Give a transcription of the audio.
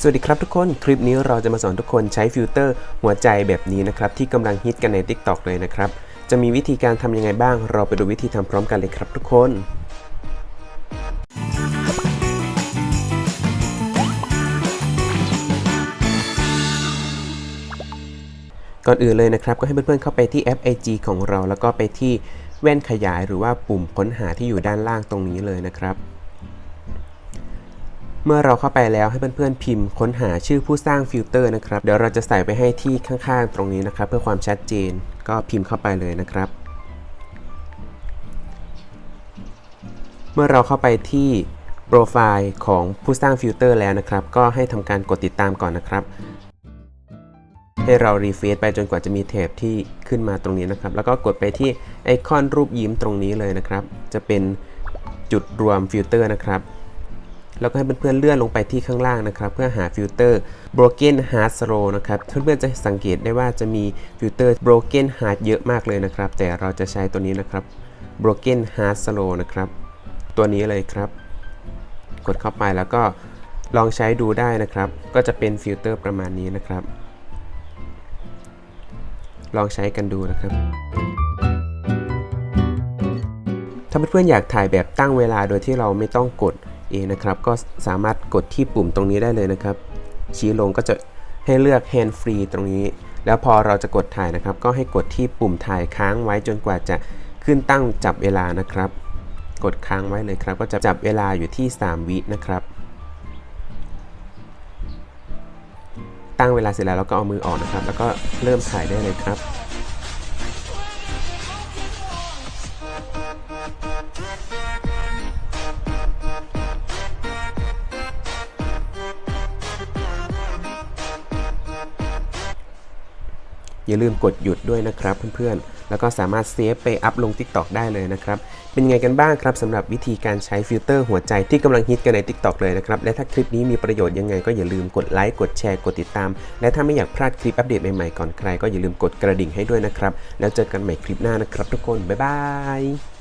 สวัสดีครับทุกคน คลิปนี้เราจะมาสอนทุกคนใช้ฟิลเตอร์หัวใจแบบนี้นะครับ ที่กำลังฮิตกันใน TikTok เลยนะครับ จะมีวิธีการทำยังไงบ้าง เราไปดูวิธีทำพร้อมกันเลยครับทุกคนก่อนอื่นเลยนะครับ ก็ให้เพื่อนๆเข้าไปที่แอป IG ของเรา แล้วก็ไปที่แว่นขยายหรือว่าปุ่มค้นหาที่อยู่ด้านล่างตรงนี้เลยนะครับ เมื่อเราเข้าไปแล้วให้เพื่อนๆพิมพ์ ค้นหาชื่อผู้สร้างฟิลเตอร์นะครับ เดี๋ยวเราจะใส่ไปให้ที่ข้างๆ ตรงนี้นะครับ เพื่อความชัดเจนก็พิมพ์เข้าไปเลยนะครับ เมื่อเราเข้าไปที่โปรไฟล์ของผู้สร้างฟิลเตอร์แล้วนะครับ ก็ให้ทำการกดติดตามก่อนนะครับ ให้เรารีเฟซไปจนกว่าจะมีแถบที่ขึ้นมาตรงนี้นะครับ แล้วก็กดไปที่ไอคอนรูปยิ้มตรงนี้เลยนะครับ จะเป็นจุดรวมฟิลเตอร์นะครับ แล้วก็ให้เพื่อนๆเลื่อนลงไปที่ข้างล่างนะครับ เพื่อหาฟิลเตอร์ broken heart slow นะครับ เพื่อนๆจะสังเกตได้ว่าจะมีฟิลเตอร์ broken heart เยอะมากเลยนะครับ แต่เราจะใช้ตัวนี้นะครับ broken heart slow นะครับ ตัวนี้เลยครับ กดเข้าไปแล้วก็ลองใช้ดูได้นะครับ ก็จะเป็นฟิลเตอร์ประมาณนี้นะครับ ลองใช้กันดูนะครับ ถ้าเพื่อนๆอยากถ่ายแบบตั้งเวลาโดยที่เราไม่ต้องกด เองนะครับ ก็สามารถกดที่ปุ่มตรงนี้ได้เลยนะครับ ชี้ลงก็จะให้เลือก hand free ตรงนี้ แล้วพอเราจะกดถ่ายนะครับ ก็ให้กดที่ปุ่มถ่ายค้างไว้จนกว่าจะขึ้นตั้งจับเวลานะครับ กดค้างไว้เลยครับ ก็จะจับเวลาอยู่ที่ 3 วินะครับ ตั้งเวลาเสร็จแล้วเราก็เอามือออกนะครับ แล้วก็เริ่มถ่ายได้เลยครับ อย่าลืมกดหยุดด้วยนะครับเพื่อนๆ แล้วก็สามารถเซฟไปอัพลง TikTok ได้เลยนะครับ เป็นไงกันบ้างครับสำหรับวิธีการใช้ฟิลเตอร์หัวใจที่กำลังฮิตกันใน TikTok เลยนะครับ และถ้าคลิปนี้มีประโยชน์ยังไงก็อย่าลืมกดไลค์ กดแชร์ กดติดตาม และถ้าไม่อยากพลาดคลิปอัปเดตใหม่ๆก่อนใครก็อย่าลืมกดกระดิ่งให้ด้วยนะครับ แล้วเจอกันใหม่คลิปหน้านะครับทุกคน บ๊ายบาย